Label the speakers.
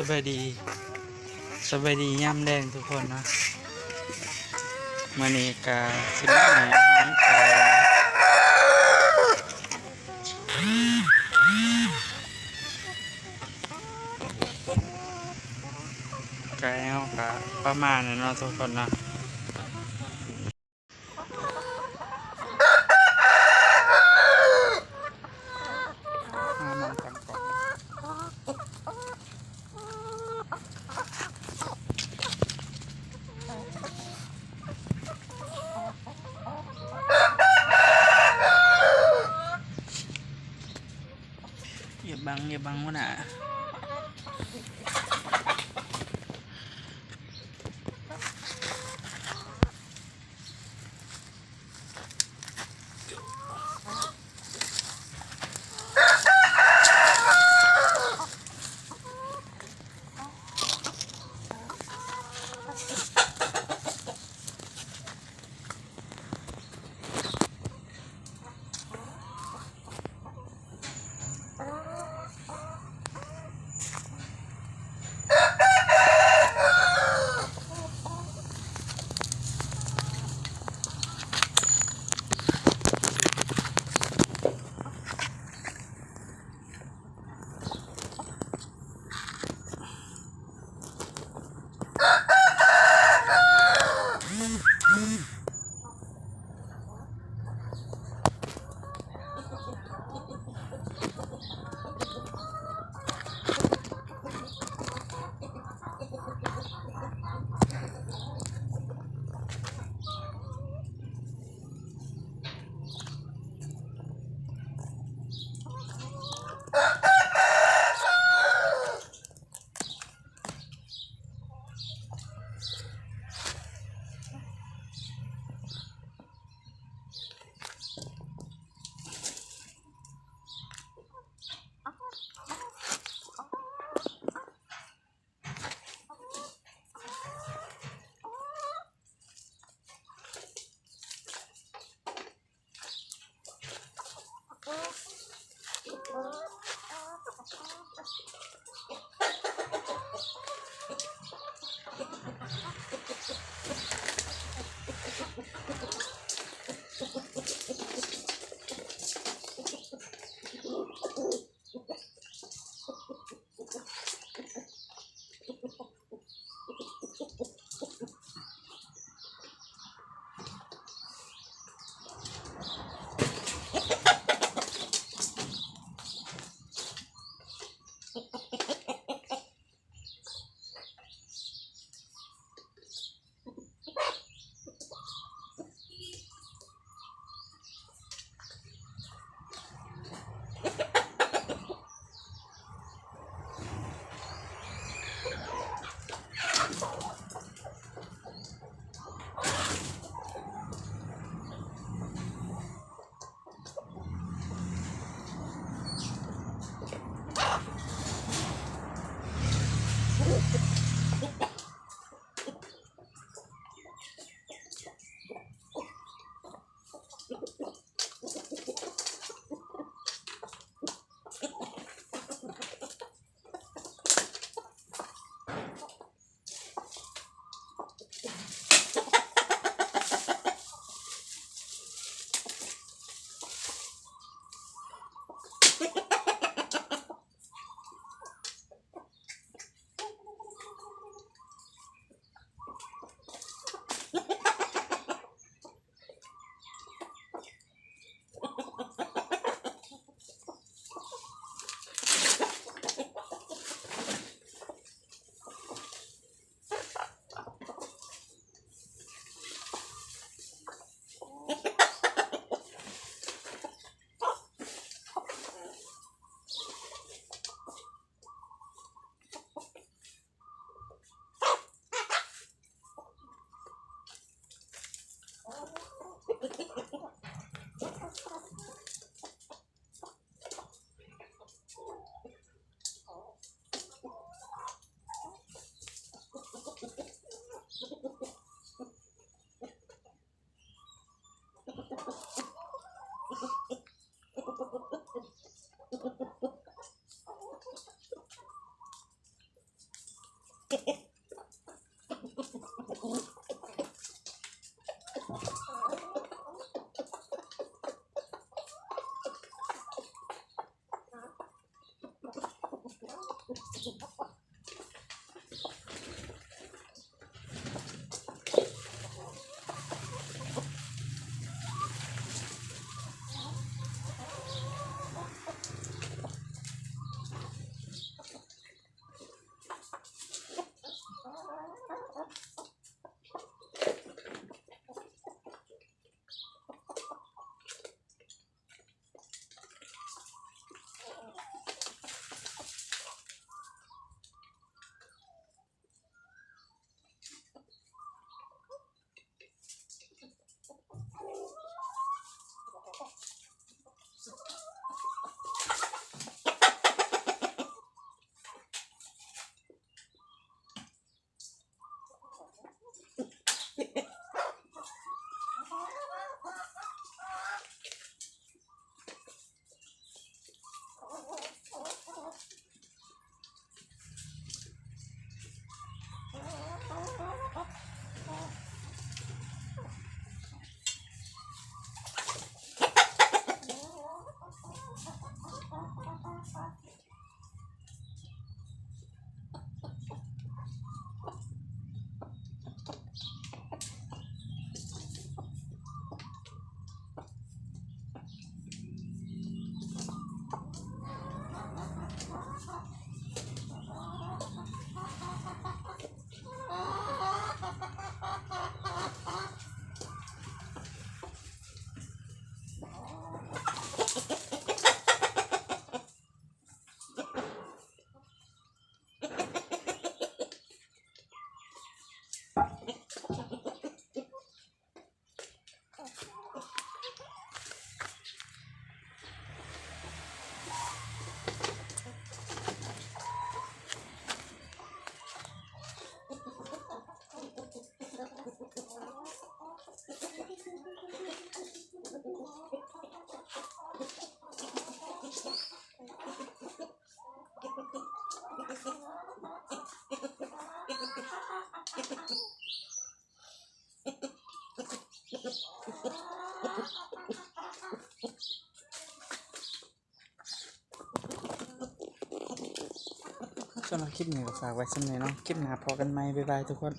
Speaker 1: สบายดีสบายดีย่ำแดงทุกคนนะมานี่กาสิบไหนนี้ไก่ไก่เอากะประมาณนั้นเนาะทุกคนนะมามองกันก่อน อย่าบังอย่าบังวะน่ะ สำหรับคลิปนี้ก็ฝากไว้สำหรับเนาะ คลิปหน้าพอกันไหมบ๊ายบายทุกคน